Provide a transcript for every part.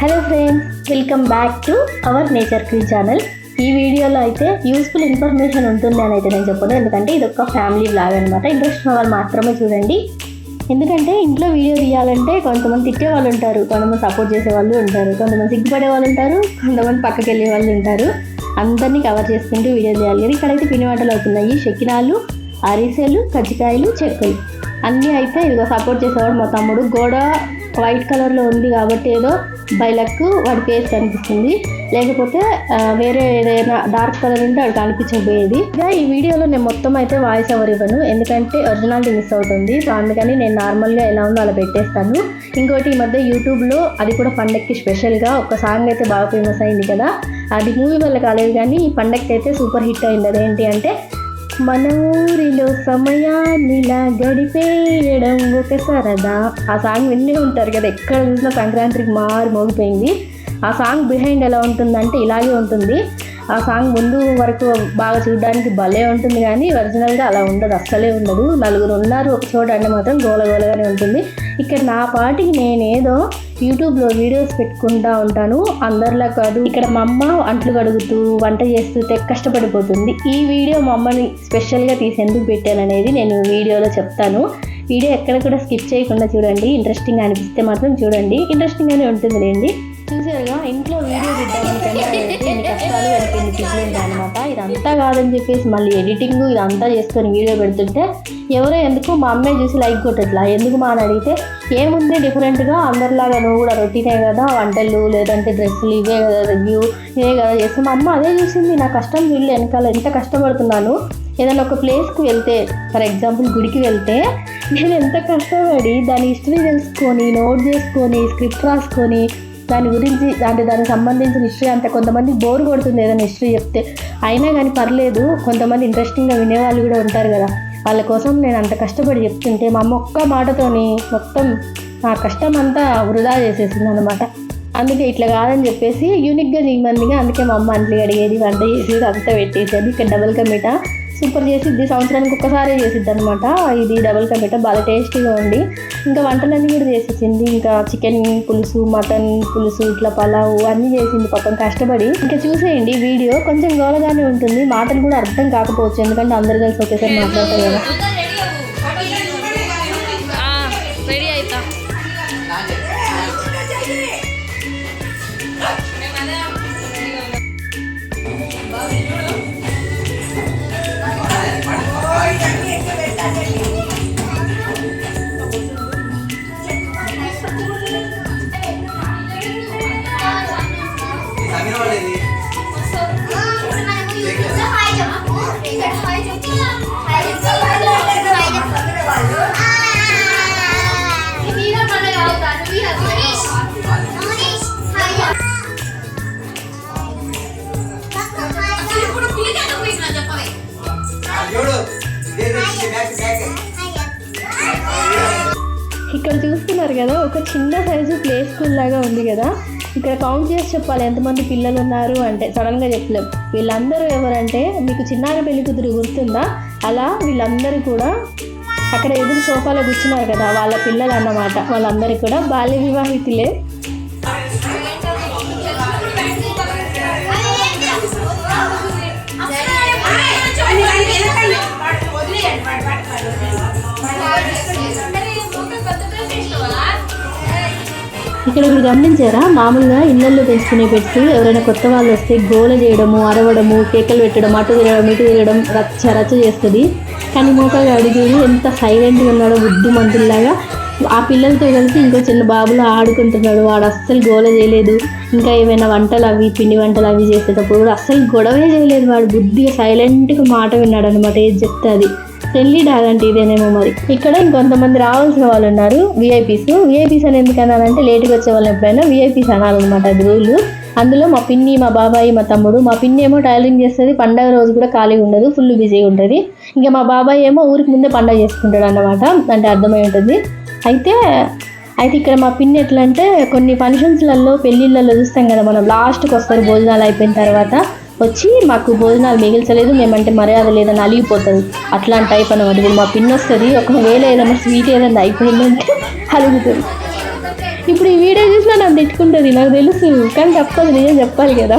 Hello friends welcome back to our nature క్రీ channel ఈ వీడియోలో అయితే యూస్ఫుల్ ఇన్ఫర్మేషన్ ఉంటుంది అని అయితే నేను చెప్పను. ఎందుకంటే ఇది ఒక ఫ్యామిలీ బ్లాగ్ అనమాట ఇంట్రెస్ట్ ఉన్న వాళ్ళు మాత్రమే చూడండి. ఎందుకంటే ఇంట్లో వీడియో తీయాలంటే కొంతమంది తిట్టే వాళ్ళు ఉంటారు. కొంతమంది సపోర్ట్ చేసే వాళ్ళు ఉంటారు. కొంతమంది సిగ్గుపడే వాళ్ళు ఉంటారు. కొంతమంది పక్కకి వెళ్ళే వాళ్ళు ఉంటారు. అందరినీ కవర్ చేసుకుంటూ వీడియో తీయాలి. కానీ ఇక్కడైతే పిండి వంటలు అవుతున్నాయి. శకినాలు అరిసెలు కజ్జికాయలు చెక్కలు. అన్నీ అయితే ఇదిగో సపోర్ట్ చేసేవాడు మా తమ్ముడు. గోడ వైట్ కలర్లో ఉంది కాబట్టి ఏదో బయలకు వాడి ఫేస్ కనిపిస్తుంది లేకపోతే వేరే ఏదైనా డార్క్ కలర్ ఉంటే వాడికి కనిపించబోయేది ఇంకా ఈ వీడియోలో నేను మొత్తం అయితే వాయిస్ ఎవరు ఇవ్వను. ఎందుకంటే ఒరిజినాలిటీ మిస్ అవుతుంది. సో అందుకని నేను నార్మల్గా ఎలా ఉందో అలా పెట్టేస్తాను. ఇంకోటి ఈ మధ్య యూట్యూబ్లో అది కూడా పండక్కి స్పెషల్గా ఒక సాంగ్ అయితే బాగా ఫేమస్ అయింది కదా. అది మూవీ వల్ల కాలేదు కానీ ఈ పండక్కి అయితే సూపర్ హిట్ అయింది. అదేంటి అంటే మన ఊరిలో సమయాన్నిలా గడిపేయడం ఒక సరదా. ఆ సాంగ్ విన్నే ఉంటారు కదా ఎక్కడ చూసినా సంక్రాంతికి మారి మోగిపోయింది ఆ సాంగ్ బిహైండ్ ఎలా ఉంటుందంటే ఇలాగే ఉంటుంది. ఆ సాంగ్ ముందు వరకు బాగా చూడడానికి భలే ఉంటుంది కానీ ఒరిజినల్గా అలా ఉండదు అస్సలే ఉండదు. నలుగురు ఉన్నారు ఒక చోట అంటే మాత్రం గోల గోలగానే ఉంటుంది. ఇక్కడ నా పాటికి నేనేదో యూట్యూబ్లో వీడియోస్ పెట్టుకుంటా ఉంటాను. అందరిలా కాదు ఇక్కడ మా అమ్మ అంట్లు కడుగుతూ వంట చేస్తూ కష్టపడిపోతుంది. ఈ వీడియో మా అమ్మని స్పెషల్గా తీసి ఎందుకు పెట్టాననేది నేను వీడియోలో చెప్తాను. వీడియో ఎక్కడ కూడా స్కిప్ చేయకుండా చూడండి. ఇంట్రెస్టింగ్ అనిపిస్తే మాత్రం చూడండి. ఇంట్రెస్టింగ్గానే ఉంటుంది లేండి చూసారుగా ఇంట్లో వీడియో తీద్దామని ట్రీట్మెంట్ అనమాట ఇదంతా కాదని చెప్పేసి మళ్ళీ ఎడిటింగ్ ఇదంతా చేసుకొని వీడియో పెడుతుంటే ఎవరో ఎందుకు మా అమ్మాయి చూసి లైక్ కొట్టట్లా? ఎందుకు మా అని అడిగితే ఏముంది డిఫరెంట్గా? అందరిలాగా నువ్వు కూడా రొటీనే కదా వంటలు లేదంటే డ్రెస్సులు ఇవే కదా రివ్యూ ఇవే కదా చేస్తే మా అమ్మ అదే చూసింది. నా కష్టం వీళ్ళు వెనకాల ఎంత కష్టపడుతున్నాను? ఏదైనా ఒక ప్లేస్కి వెళ్తే ఫర్ ఎగ్జాంపుల్ గుడికి వెళ్తే నేను ఎంత కష్టపడి దాని హిస్టరీ తెలుసుకొని నోట్ చేసుకొని స్క్రిప్ట్ రాసుకొని దాని గురించి అంటే దానికి సంబంధించిన హిస్టరీ అంతా కొంతమంది బోర్ కొడుతుంది ఏదైనా హిస్టరీ చెప్తే. అయినా కానీ పర్లేదు కొంతమంది ఇంట్రెస్టింగ్గా వినేవాళ్ళు కూడా ఉంటారు కదా. వాళ్ళ కోసం నేను అంత కష్టపడి చెప్తుంటే మా అమ్మ ఒక్క మాటతోని మొత్తం నా కష్టం అంతా వృధా చేసేసింది అనమాట అందుకే ఇట్లా కాదని చెప్పేసి యూనిక్గా చేయమందిగా అందుకే మా అమ్మ అంట్లు అడిగేది వంట చేసేది అంతా పెట్టేసేది ఇక్కడ డబుల్ కమిటా సూపర్ చేసిద్ది సంవత్సరానికి ఒక్కసారి చేసిద్ది అనమాట ఇది డబుల్ కమిటా బాగా టేస్టీగా ఉండి ఇంకా వంటలన్నీ కూడా చేసేసింది. ఇంకా చికెన్ పులుసు మటన్ పులుసు ఇట్లా పలావ్ అన్నీ చేసింది పాపం కష్టపడి. ఇంకా చూసేయండి వీడియో. కొంచెం గోలగానే ఉంటుంది. మాటలు కూడా అర్థం కాకపోవచ్చు. ఎందుకంటే అందరు కలిసి ఒకేసారి మాట్లాడతారు కదా. Yaudah ఇక్కడ చూస్తున్నారు కదా ఒక చిన్న సైజు ప్లే స్కూల్ లాగా ఉంది కదా. ఇక్కడ కౌంట్ చేసి చెప్పాలి ఎంతమంది పిల్లలు ఉన్నారు అంటే సడన్గా చెప్పలేం. వీళ్ళందరూ ఎవరంటే మీకు చిన్నారి పెళ్ళి కూతురు గుర్తుందా? అలా వీళ్ళందరూ కూడా అక్కడ ఎదురు సోఫాలో కూర్చున్నారు కదా వాళ్ళ పిల్లలు అన్నమాట. వాళ్ళందరూ కూడా బాల్య వివాహితులే. ఇక్కడ మీరు గమనించారా? మామూలుగా ఇళ్ళలో పెంచుకునే పెట్టి ఎవరైనా కొత్త వాళ్ళు వస్తే గోల చేయడము అరవడము కేకలు పెట్టడం అటు తిరగడం ఇటు తిరగడం రచ్చ రచ్చ చేస్తుంది. కానీ మోకాలు అడిగి ఎంత సైలెంట్గా ఉన్నాడో బుద్ధి మంతుల్లాగా ఆ పిల్లలతో కలిసి ఇంకో చిన్న బాబులో ఆడుకుంటున్నాడు. వాడు అస్సలు గోల చేయలేదు. ఇంకా ఏమైనా వంటలు అవి పిండి వంటలు అవి చేసేటప్పుడు కూడా అస్సలు గొడవే చేయలేదు వాడు. బుద్ధిగా సైలెంట్గా మాట విన్నాడు అనమాట ఏది చెప్తే అది. పెళ్ళి డాగ్ అంటే ఇదేనేమో మరి. ఇక్కడ ఇంకొంతమంది రావాల్సిన వాళ్ళు ఉన్నారు విఐపీస్ విఐపీస్ అని ఎందుకు అనాలంటే లేట్గా వచ్చే వాళ్ళు ఎప్పుడైనా విఐపీస్ అనాలన్నమాట అది రూల్. అందులో మా పిన్ని మా బాబాయి మా తమ్ముడు మా పిన్ని ఏమో టైలరింగ్ చేస్తుంది పండగ రోజు కూడా ఖాళీగా ఉండదు ఫుల్ బిజీగా ఉంటుంది. ఇంకా మా బాబాయ్ ఏమో ఊరికి ముందే పండగ చేసుకుంటాడు అన్నమాట అంటే అర్థమై ఉంటుంది. అయితే అయితే ఇక్కడ మా పిన్ని ఎట్లా అంటే కొన్ని ఫంక్షన్స్లలో పెళ్ళిళ్ళలో చూస్తాం కదా మనం లాస్ట్కి వస్తారు భోజనాలు అయిపోయిన తర్వాత. వచ్చి మాకు భోజనాలు మిగిల్చలేదు మేమంటే మర్యాద లేదని అలిగిపోతుంది. అట్లాంటి టైప్ అనమాట ఇప్పుడు మా పిన్ వస్తుంది ఒకవేళ ఏదైనా స్వీట్ ఏదైనా అయిపోయిందంటే అలుగుతుంది. ఇప్పుడు ఈ వీడియో చూసినా నన్ను తెచ్చుకుంటుంది నాకు తెలుసు. కానీ తప్పదు నేనే చెప్పాలి కదా.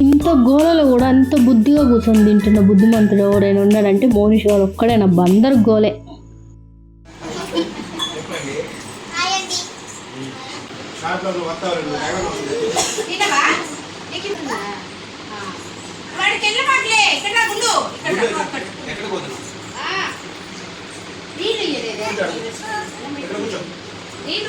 ఇంత గోలలో కూడా అంత బుద్ధిగా కూర్చొని తింటున్న బుద్ధిమంతుడు ఎవరైనా ఉన్నాడంటే మోనిష్ వాడు ఒక్కడైనా బందర్ గోలే. నీళ్ళు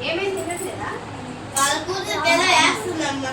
ఏమేమి తినట్లేదా వాళ్ళ కూతురు వేస్తున్నామ్మా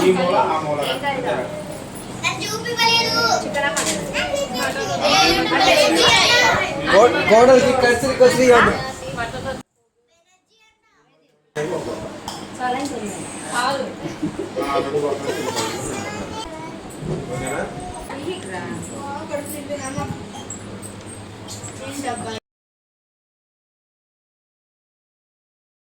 ఈ మూల ఆ మూల గోడలకి కసిరి కసిరి ఓకేనా はい。